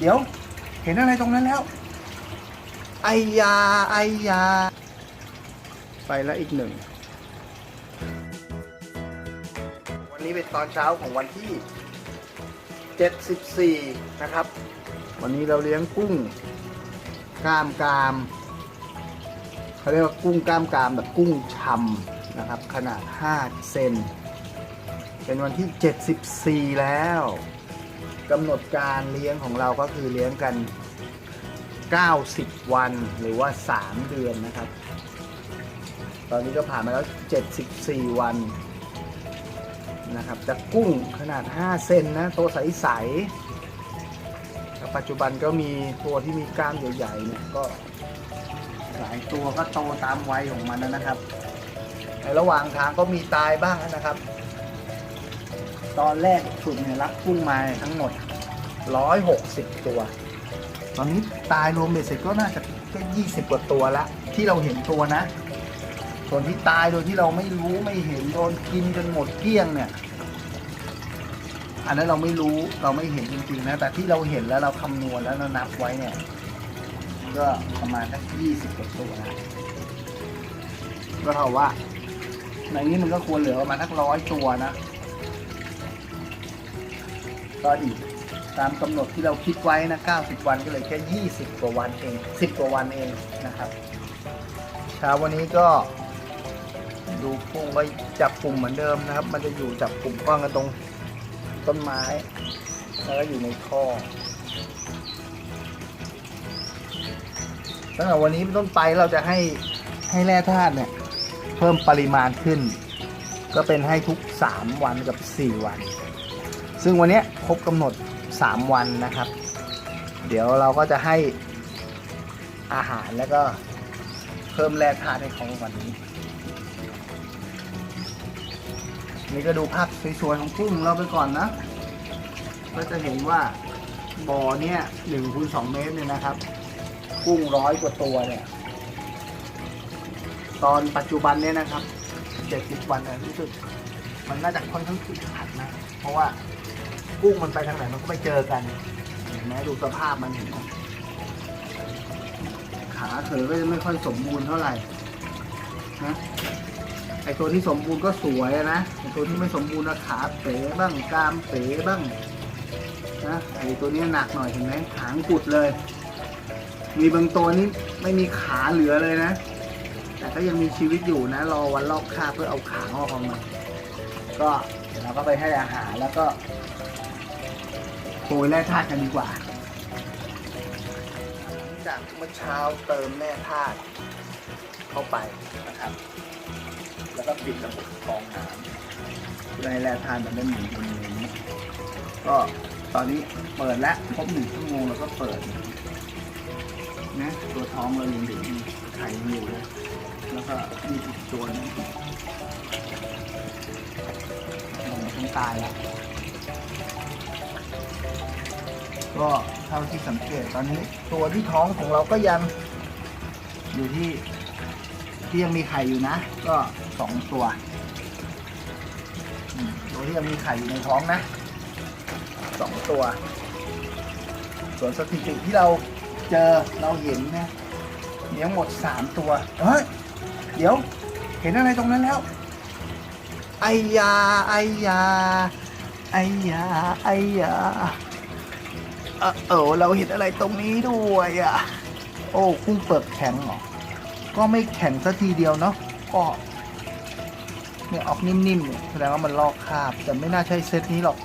เดี๋ยว เห็นอะไรตรงนั้นแล้ว ไอยา ไอยา ไปแล้วอีกหนึ่ง วันนี้เป็นตอนเช้าของวันที่ 74 นะครับ วันนี้เราเลี้ยงกุ้งกล้ามกรามเขาเรียกว่ากุ้งกล้ามกรามแบบกุ้งชำนะครับ ขนาด 5 เซน เป็นวันที่ 74 แล้ว กำหนดการเลี้ยงของเราก็คือเลี้ยงกัน 90 วันหรือว่า 3 เดือนนะครับ ตอนนี้ก็ผ่านมาแล้ว 74 วันนะครับจะกุ้งขนาด 5 เซนนะตัวใสๆแล้วปัจจุบันก็มีตัวที่มีกล้ามใหญ่ๆเนี่ยก็หลายตัวก็โตตามวัยของมันแล้วนะครับ ในระหว่างทางก็มีตายบ้างนะครับ ตอนแรกสุดเนี่ยรับกุ้งมาทั้งหมด 160 ตัว ตอนนี้ตายรวมเบ็ดเสร็จก็น่าจะก็20กว่าตัวละ ที่เราเห็นตัวนะ ส่วนที่ตายโดยที่เราไม่รู้ไม่เห็นโดนกินจนหมดเกลี้ยงเนี่ย อันนั้นเราไม่รู้เราไม่เห็นจริงๆนะ แต่ที่เราเห็นแล้วเราคำนวณแล้วเรานับไว้เนี่ย ก็ประมาณสัก20กว่าตัวนะก็เท่าว่าในนี้มันก็ควรเหลือประมาณสักร้อยตัวนะ ก็อีกตามกำหนดที่เราคิดไว้นะ 90 วันก็เลยแค่ 20 กว่าวันเอง 10 กว่าวันเองนะครับเช้าวันนี้ก็ดูกุ้งก็จับกลุ่มเหมือนเดิมนะครับ มันจะอยู่จับกลุ่มก้อนกันตรงต้นไม้ แล้วก็อยู่ในท่อตั้งแต่วันนี้เป็นต้นไปเราจะให้ให้แร่ธาตุเนี่ยเพิ่มปริมาณขึ้น ก็เป็นให้ทุก 3 วันกับ 4 วัน ซึ่งวันนี้ครบกำหนด 3 วันนะครับ เดี๋ยวเราก็จะให้อาหารแล้วก็เพิ่มแร่ธาตุให้เขาวันนี้ นี่ก็ดูภาพสวยๆของกุ้งเราไปก่อนนะ ก็จะเห็นว่าบ่อเนี่ยหนึ่งคูณสองเมตรเนี่ยนะครับ กุ้งร้อยกว่าตัวเนี่ย ตอนปัจจุบันเนี่ยนะครับเจ็ดสิบวันเนี่ยรู้สึกมันน่าจะค่อนข้างขึ้นขัดนะ เพราะว่า กุ้งมันไปทางไหนมันก็ไปเจอกันเห็นไหมดูสภาพมันเห็นไหมขาเขอก็จะไม่ค่อยสมบูรณ์เท่าไหร่นะไอตัวที่สมบูรณ์ก็สวยนะไอตัวที่ไม่สมบูรณ์นะขาเป๋บ้างกรามเป๋บ้างนะไอตัวนี้หนักหน่อยเห็นไหมหางกุดเลย มีบางตัวนี้ไม่มีขาเหลือเลยนะ แต่ก็ยังมีชีวิตอยู่นะ รอวันลอกคาเพื่อเอาขาออกมา ก็เราก็ไปให้อาหารแล้วก็ โปรยแร่ธาตุกันดีกว่า จากเมื่อเช้าเติมแร่ธาตุเข้าไปนะครับ แล้วก็ปิดระบบกรองน้ำเพื่อให้แร่ธาตุมันได้หมุนวนอย่างนี้ก็ตอนนี้เปิดแล้วครบหนึ่งชั่วโมงแล้วก็เปิดนะตัวท้องเรายังด็กมีไข่อยู่นะแล้วก็มีอีกตัวนึงมันต้องตายแล้ว ก็เท่าที่สังเกตตอนนี้ตัวที่ท้องของเราก็ยังอยู่ที่ที่ยังมีไข่อยู่นะ ก็สองตัวตัวที่ยังมีไข่อยู่ในท้องนะสองตัว ส่วนสถิติที่เราเจอเราเห็นนะมีทั้งหมดสามตัวเฮ้ยเดี๋ยว เห็นอะไรตรงนั้นแล้วไอยาไอยา ไอยาไอยาเออเราเห็นอะไรตรงนี้ด้วยอะ โอ้กุ้งเปลือกแข็งเหรอ ก็ไม่แข็งสักทีเดียวเนาะ ก็เนี่ยออกนิ่มๆเนี่ยแสดงว่ามันลอกคาบ แต่ไม่น่าใช่เซตนี้หรอก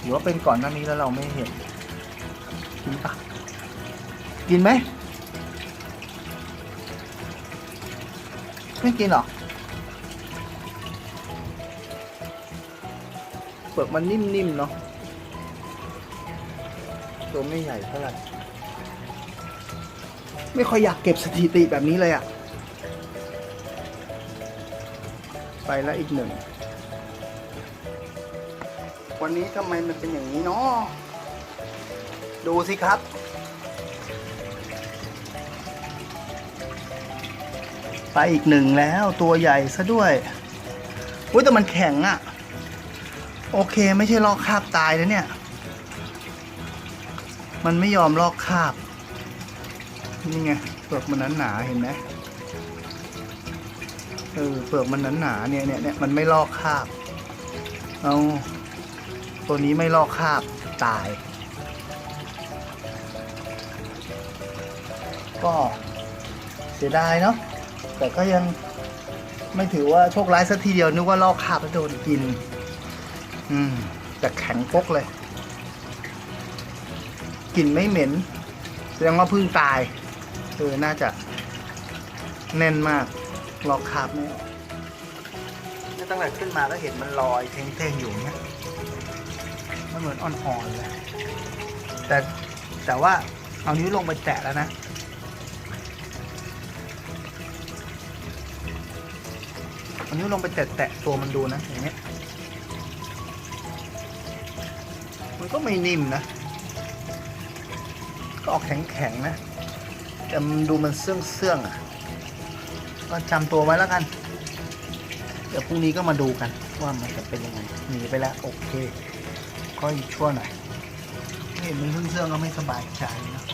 หรือว่าเป็นก่อนหน้านี้แล้วเราไม่เห็น กินปะกินไหม ไม่กินหรอ เปลือกมันนิ่มๆเนาะตัวไม่ใหญ่เท่าไหร่ไม่ค่อยอยากเก็บสถิติแบบนี้เลยอะไปแล้วอีกหนึ่ง วันนี้ทำไมมันเป็นอย่างนี้เนาะดูสิครับ ไปอีกหนึ่งแล้วตัวใหญ่ซะด้วยอุ้ยแต่มันแข็งอะ่ะ โอเคไม่ใช่ลอกคราบตายนะเนี่ย มันไม่ยอมลอกคราบ นี่ไงเปลือกมันนั้นหนาเห็นไหมเออเปลือกมันนั้นหนาเนี่ยเนี่ยเนี่ยมันไม่ลอกคราบ เอาตัวนี้ไม่ลอกคราบตาย ก็เสียดายเนาะแต่ก็ยังไม่ถือว่าโชคร้ายสักทีเดียวนึกว่าลอกคราบแล้วโดนกิน อืม แต่แข็งปกเลย กลิ่นไม่เหม็น แสดงว่าพิ่งตาย เออ น่าจะ แน่นมากลอกคาบไม่ออกนี่ตั้งแต่ขึ้นมาก็เห็นมันลอยเท่งๆอยู่เนี่ยมันเหมือนอ่อนๆเลยแต่แต่ว่าเอานิ้วลงไปแตะแล้วนะเอานิ้วลงไปแตะแตะตัวมันดูนะอย่างเงี้ย มันก็ไม่นิ่มนะ ก็ออกแข็งๆนะ แต่มันดูมันเสื่องเสื่องๆอะ ก็จำตัวไว้แล้วกัน เดี๋ยวพรุ่งนี้ก็มาดูกัน ว่ามันจะเป็นยังไง หนีไปแล้ว โอเค ก็อีกชั่วหน่อยเห็นมันเสื่องๆก็ไม่สบายใจนะ